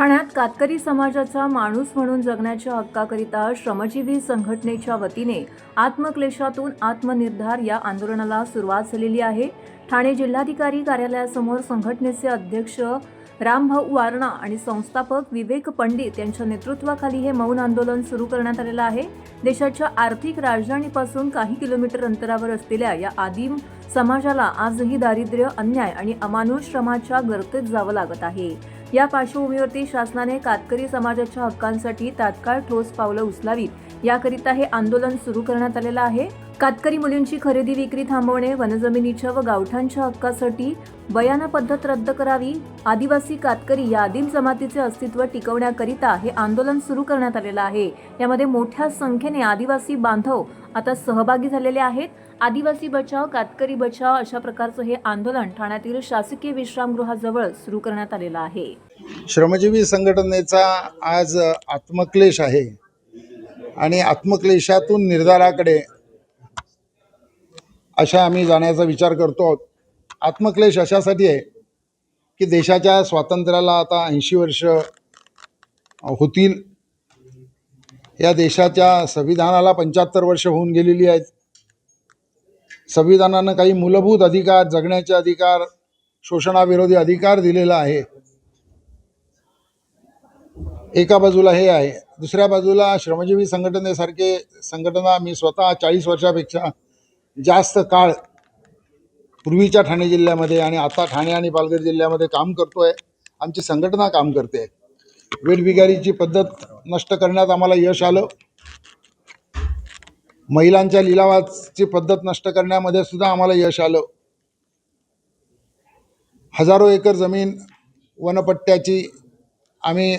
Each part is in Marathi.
ठाण्यात कातकरी समाजाचा माणूस म्हणून जगण्याच्या हक्काकरिता श्रमजीवी संघटनेच्या वतीने आत्मक्लेशातून आत्मनिर्धार या आंदोलनाला सुरुवात झालेली आहे. ठाणे जिल्हाधिकारी कार्यालयासमोर संघटनेचे अध्यक्ष रामभाऊ वारणा आणि संस्थापक विवेक पंडित यांच्या नेतृत्वाखाली हे मौन आंदोलन सुरू करण्यात आलेलं आहे. देशाच्या आर्थिक राजधानीपासून काही किलोमीटर अंतरावर असलेल्या या आदिम समाजाला आजही दारिद्र्य अन्याय आणि अमानुष श्रमाच्या गर्तेत जावं लागत आहे. या पार्श्वभूमीवरती शासनाने कातकरी समाजाच्या हक्कांसाठी तात्काळ ठोस पावलं उचलावीत. याकरिता हे आंदोलन सुरू करण्यात आलेलं आहे. कातकरी मुलींची खरेदी विक्री थांबवणे वनजमिनीच्या व गावठांच्या हक्कासाठी बयाना पद्धत रद्द करावी आदिवासी कातकरी या आदिम जमातीचे अस्तित्व टिकवण्याकरिता हे आंदोलन सुरू करण्यात आलेलं आहे. यामध्ये मोठ्या संख्येने आदिवासी बांधव आता सहभागी झालेले आहेत. आदिवासी बचाव कातकरी बचाव अशा प्रकारचं हे आंदोलन ठाण्यातील शासकीय विश्रामगृहाजवळ सुरू करण्यात आलेलं आहे. श्रमजीवी संघटनेचा आज आत्मक्लेश आहे. आणि आत्मक्लेशातून निर्धाराकडे अशा आम्ही जाण्याचा विचार करतो आहोत. आत्मक्लेश अशासाठी आहे की देशाच्या स्वातंत्र्याला आता ऐंशी वर्ष होतील. या देशाच्या संविधानाला पंच्याहत्तर वर्ष होऊन गेलेली आहेत. संविधानानं काही मूलभूत अधिकार जगण्याचे अधिकार शोषणाविरोधी अधिकार दिलेला आहे. एका बाजूला हे आहे दुसऱ्या बाजूला श्रमजीवी संघटनेसारखे संघटना मी स्वतः चाळीस वर्षापेक्षा जास्त काळ पूर्वीच्या ठाणे जिल्ह्यामध्ये आणि आता ठाणे आणि पालघर जिल्ह्यामध्ये काम करतोय. आमची संघटना काम करते. वेठबिगारीची पद्धत नष्ट करण्यात आम्हाला यश आलं. महिलांच्या लिलावाची पद्धत नष्ट करण्यामध्ये सुद्धा आम्हाला यश आलं. हजारो एकर जमीन वनपट्ट्याची आम्ही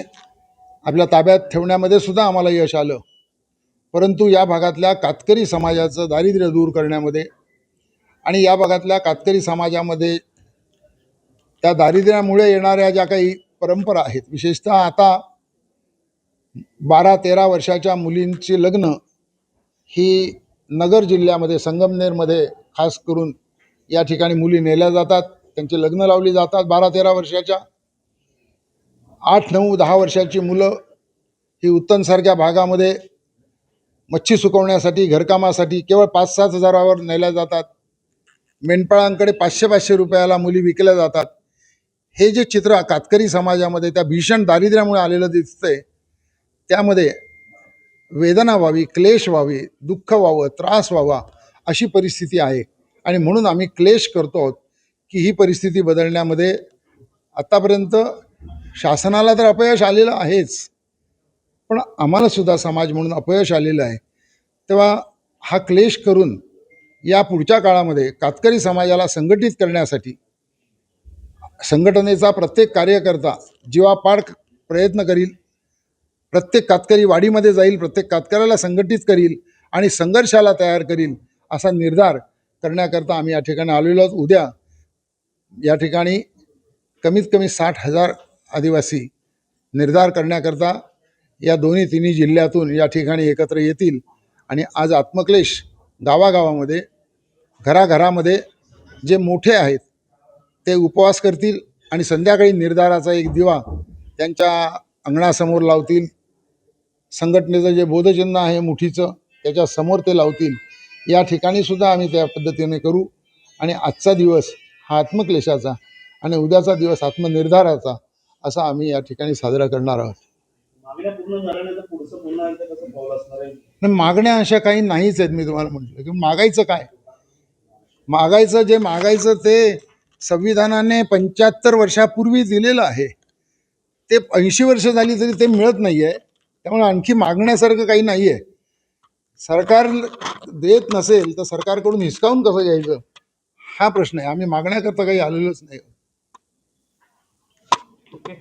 आपल्या ताब्यात ठेवण्यामध्ये सुद्धा आम्हाला यश आलं. परंतु या भागातल्या कातकरी समाजाचं दारिद्र्य दूर करण्यामध्ये आणि या भागातल्या कातकरी समाजामध्ये त्या दारिद्र्यामुळे येणाऱ्या ज्या काही परंपरा आहेत विशेषतः आता बारा तेरा वर्षाच्या मुलींची लग्न ही नगर जिल्ह्यामध्ये संगमनेरमध्ये खास करून या ठिकाणी मुली नेल्या जातात त्यांची लग्न लावली जातात बारा तेरा वर्षाच्या. आठ नऊ दहा वर्षाची मुलं ही उत्तनसारख्या भागामध्ये मच्छी सुकवण्यासाठी घरकामासाठी केवळ पाच सात हजारावर नेल्या जातात. मेंढपाळांकडे पाचशे पाचशे रुपयाला मुली विकल्या जातात. हे जे चित्र कातकरी समाजामध्ये त्या भीषण दारिद्र्यामुळे आलेलं दिसतंय त्यामध्ये वेदना व्हावी क्लेश व्हावी दुःख व्हावं त्रास व्हावा अशी परिस्थिती आहे. आणि म्हणून आम्ही क्लेश करतो आहोत की ही परिस्थिती बदलण्यामध्ये आत्तापर्यंत शासनाला तर अपयश आलेलं आहेच. पण आम्हाला सुद्धा समाज म्हणून अपयश आलेलं आहे. तेव्हा हा क्लेश करून या पुढच्या काळामध्ये कातकरी समाजाला संघटित करण्यासाठी संघटनेचा प्रत्येक कार्यकर्ता जीवापाड प्रयत्न करील प्रत्येक कातकरी वाडीमध्ये जाईल प्रत्येक कातकऱ्याला संघटित करील आणि संघर्षाला तयार करील असा निर्धार करण्याकरता आम्ही या ठिकाणी आलेलो आहोत. उद्या या ठिकाणी कमीत कमी साठ हजार आदिवासी निर्धार करण्याकरता या दोन्ही तिन्ही जिल्ह्यातून या ठिकाणी एकत्र येतील. आणि आज आत्मक्लेश गावागावामध्ये घराघरामध्ये जे मोठे आहेत ते उपवास करतील आणि संध्याकाळी निर्धाराचा एक दिवा त्यांच्या अंगणासमोर लावतील. संघटनेचं जे बोधचिन्ह आहे मुठीचं त्याच्यासमोर ते लावतील. या ठिकाणी सुद्धा आम्ही त्या पद्धतीने करू. आणि आजचा दिवस हा आत्मक्लेशाचा आणि उद्याचा दिवस आत्मनिर्धाराचा असा आम्ही या ठिकाणी साजरा करणार आहोत. नाही, मागण्या अशा काही नाहीच आहेत मी तुम्हाला म्हटलं. की मागायचं काय? मागायचं जे मागायचं ते संविधानाने पंच्याहत्तर वर्षापूर्वी दिलेलं आहे. ते ऐंशी वर्ष झाली तरी ते मिळत नाही आहे त्यामुळे आणखी मागण्यासारखं काही नाही आहे सरकार देत नसेल तर सरकारकडून हिसकावून कसं घ्यायचं? हा प्रश्न आहे. आम्ही मागण्याकरता काही आलेलोच नाही. ओके.